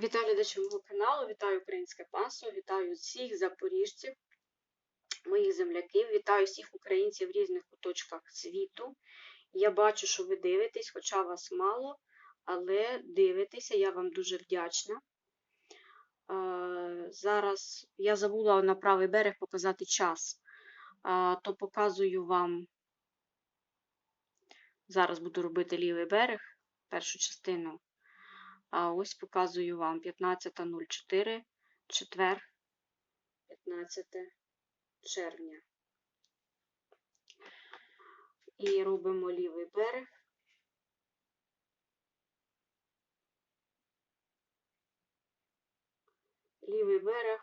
Вітаю глядачів мого каналу, вітаю українське панство, вітаю всіх запоріжців, моїх земляків, вітаю всіх українців в різних куточках світу. Я бачу, що ви дивитесь, хоча вас мало, але дивитеся, я вам дуже вдячна. Зараз я забула на правий берег показати час, то показую вам. Зараз буду робити лівий берег, першу частину. А ось показую вам 15.04, четвер, 15 червня. І робимо лівий берег. Лівий берег,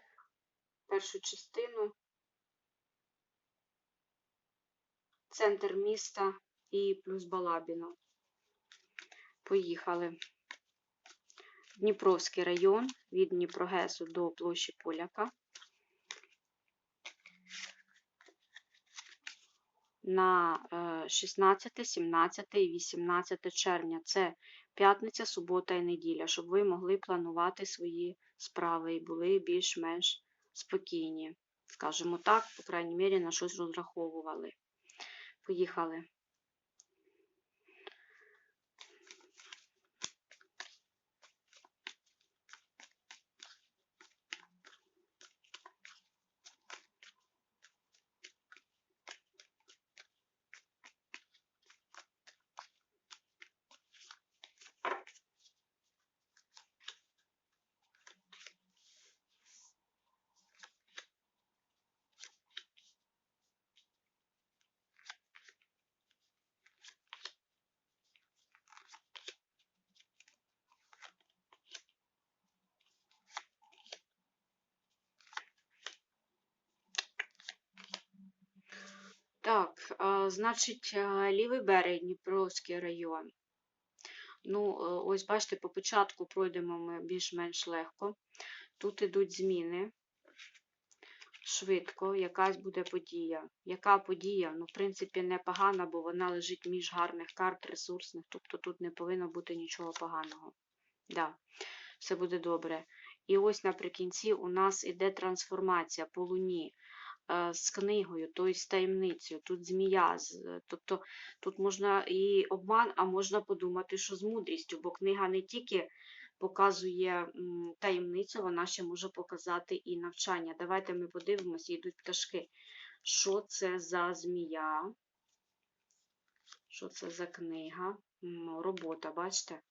першу частину, центр міста і плюс Балабіно. Поїхали. Дніпровський район від Дніпрогесу до площі Поляка. На е, 16, 17 і 18 червня. Це п'ятниця, субота і неділя, щоб ви могли планувати свої справи і були більш-менш спокійні. Скажімо так, по крайній мірі, на щось розраховували. Поїхали. Так, а, значить, лівий берег, Дніпровський район. Ну, е, ось бачите, по початку пройдемо ми більш-менш легко. Тут ідуть зміни. Швидко, якась буде подія. Яка подія? Ну, в принципі, непогана, бо вона лежить між гарних карт, ресурсних, тобто тут не повинно бути нічого поганого. Да, все буде добре. І ось наприкінці у нас іде трансформація по луні е, з книгою, тобто з таємницею. Тут змія, тобто тут можна і обман, а можна подумати, що з мудрістю, бо книга не тільки показує таємницю, вона ще може показати і навчання. Давайте ми подивимося, йдуть пташки. Що це за змія? Що це за книга? Робота, бачите?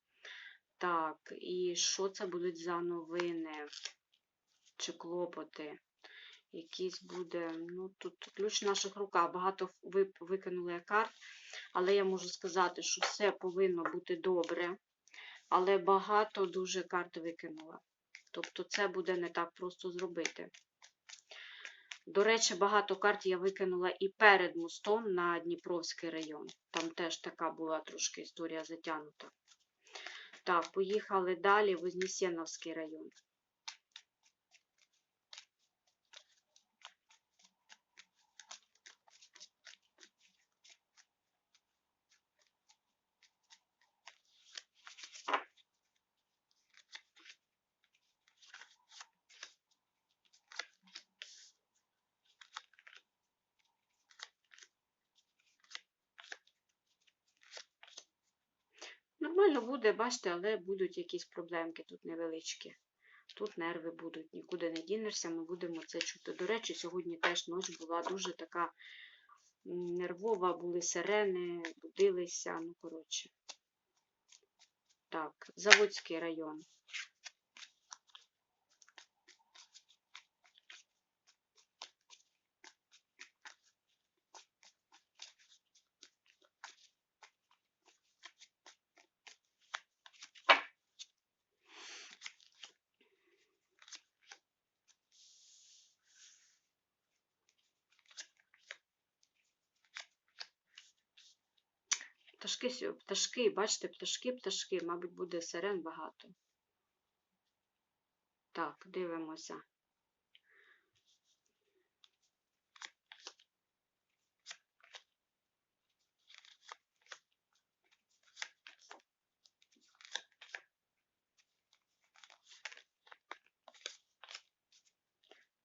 Так, і що це будуть за новини чи клопоти? Якийсь буде, ну тут ключ в наших руках. Багато ви викинули карт, але я можу сказати, що все повинно бути добре, але багато дуже карт викинула. Тобто це буде не так просто зробити. До речі, багато карт я викинула і перед мостом на Дніпровський район. Там теж така була трошки історія затягнута. Так, поїхали далі, Вознесеновський район. Нормально буде, бачите, але будуть якісь проблемки тут невеличкі. Тут нерви будуть, нікуди не дінешся, ми будемо це чути. До речі, сьогодні теж ніч була дуже така нервова, були сирени, будилися, ну, коротше. Так, Заводський район. Пташки, пташки, бачите, пташки, пташки, мабуть, буде сирен багато. Так, дивимося.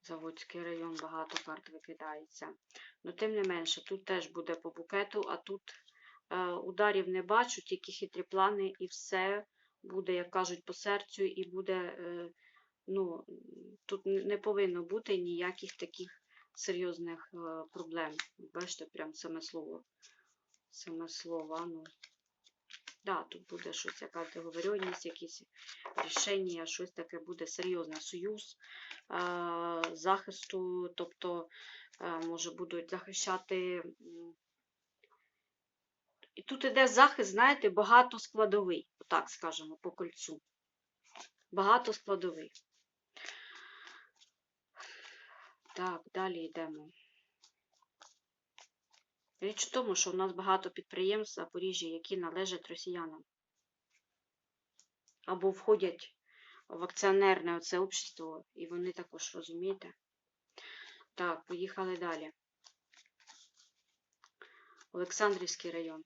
Заводський район, багато карт викидається. Ну, тим не менше, тут теж буде по букету, а тут ударів не бачу, тільки хитрі плани, і все буде, як кажуть, по серцю, і буде, е, ну, тут не повинно бути ніяких таких серйозних е, проблем. Бачите, прям саме слово. Саме слово, ну. Да, тут буде щось, якась договоренність, якісь рішення, щось таке буде серйозне. Союз е, захисту, тобто, е, може, будуть захищати. І тут іде захист, знаєте, багато складовий, так скажемо, по кольцу. Багато складовий. Так, далі йдемо. Річ в тому, що в нас багато підприємств в Запоріжжі, які належать росіянам. Або входять в акціонерне оце общество, і вони також розумієте. Так, поїхали далі. Олександрівський район.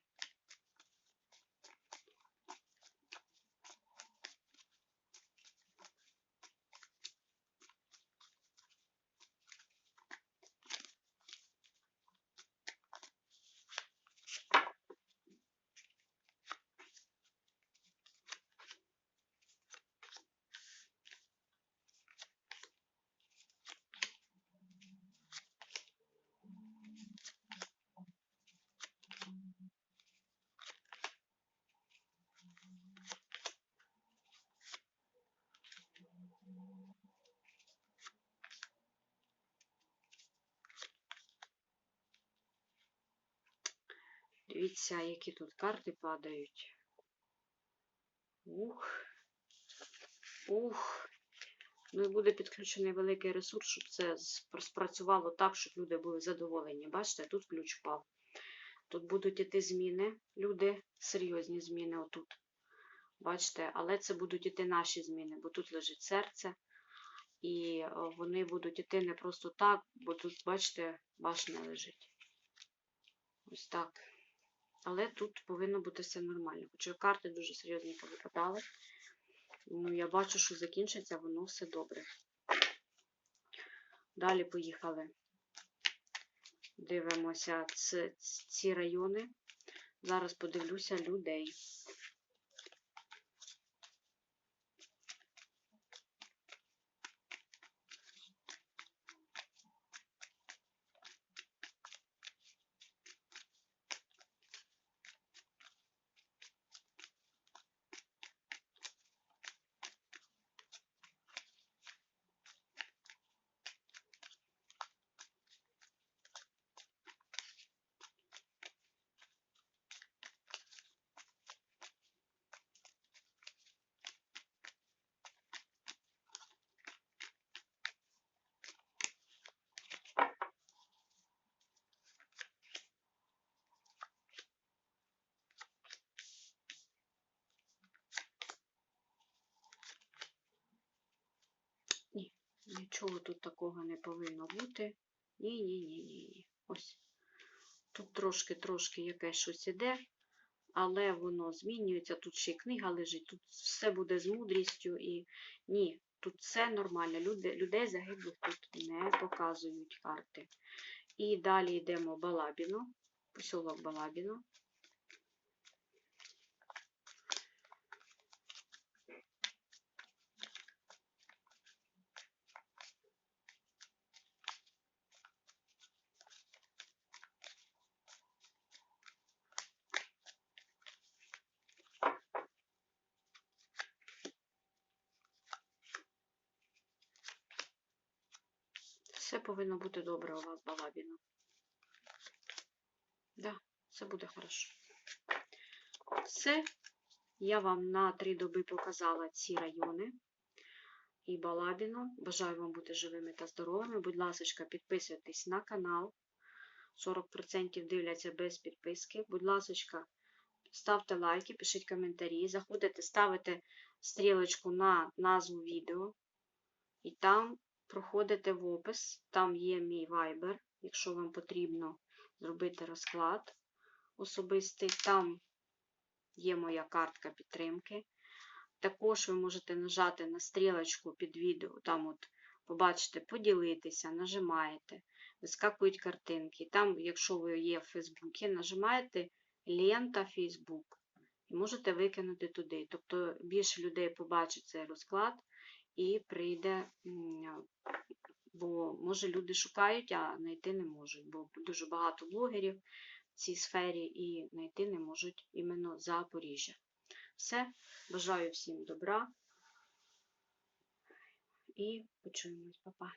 Дивіться, які тут карти падають. Ух. Ух. Ну і буде підключений великий ресурс, щоб це спрацювало так, щоб люди були задоволені. Бачите, тут ключ впав. Тут будуть іти зміни. Люди, серйозні зміни отут. Бачите, але це будуть іти наші зміни, бо тут лежить серце. І е, вони будуть іти не просто так, бо тут, бачите, башня лежить. Ось так. Але тут повинно бути все нормально. Хоча карти дуже серйозні повипадали. Ну, я бачу, що закінчиться воно все добре. Далі поїхали. Дивимося ц- ц- ці райони. Зараз подивлюся людей. Нічого тут такого не повинно бути. Ні, ні, ні, ні, ні. Ось. Тут трошки-трошки якесь щось іде, але воно змінюється. Тут ще й книга лежить, тут все буде з мудрістю і ні, тут все нормально. Люди, людей загиблих тут не показують карти. І далі йдемо Балабіно, посілок Балабіно. Все повинно бути добре у вас, Балабіно. Да, все буде хорошо. Все. Я вам на три доби показала ці райони і Балабіно. Бажаю вам бути живими та здоровими. Будь ласка, підписуйтесь на канал. 40% дивляться без підписки. Будь ласка, ставте лайки, пишіть коментарі, заходите, ставите стрілочку на назву відео. І там проходите в опис, там є мій Viber, якщо вам потрібно зробити розклад особистий. Там є моя картка підтримки. Також ви можете нажати на стрілочку під відео, там от побачите, поділитися, нажимаєте, вискакують картинки. Там, якщо ви є в Фейсбуці, нажимаєте лента Фейсбук і можете викинути туди. Тобто більше людей побачить цей розклад і прийде, бо може люди шукають, а знайти не можуть, бо дуже багато блогерів в цій сфері і знайти не можуть іменно Запоріжжя. Все, бажаю всім добра і почуємось, Па-па.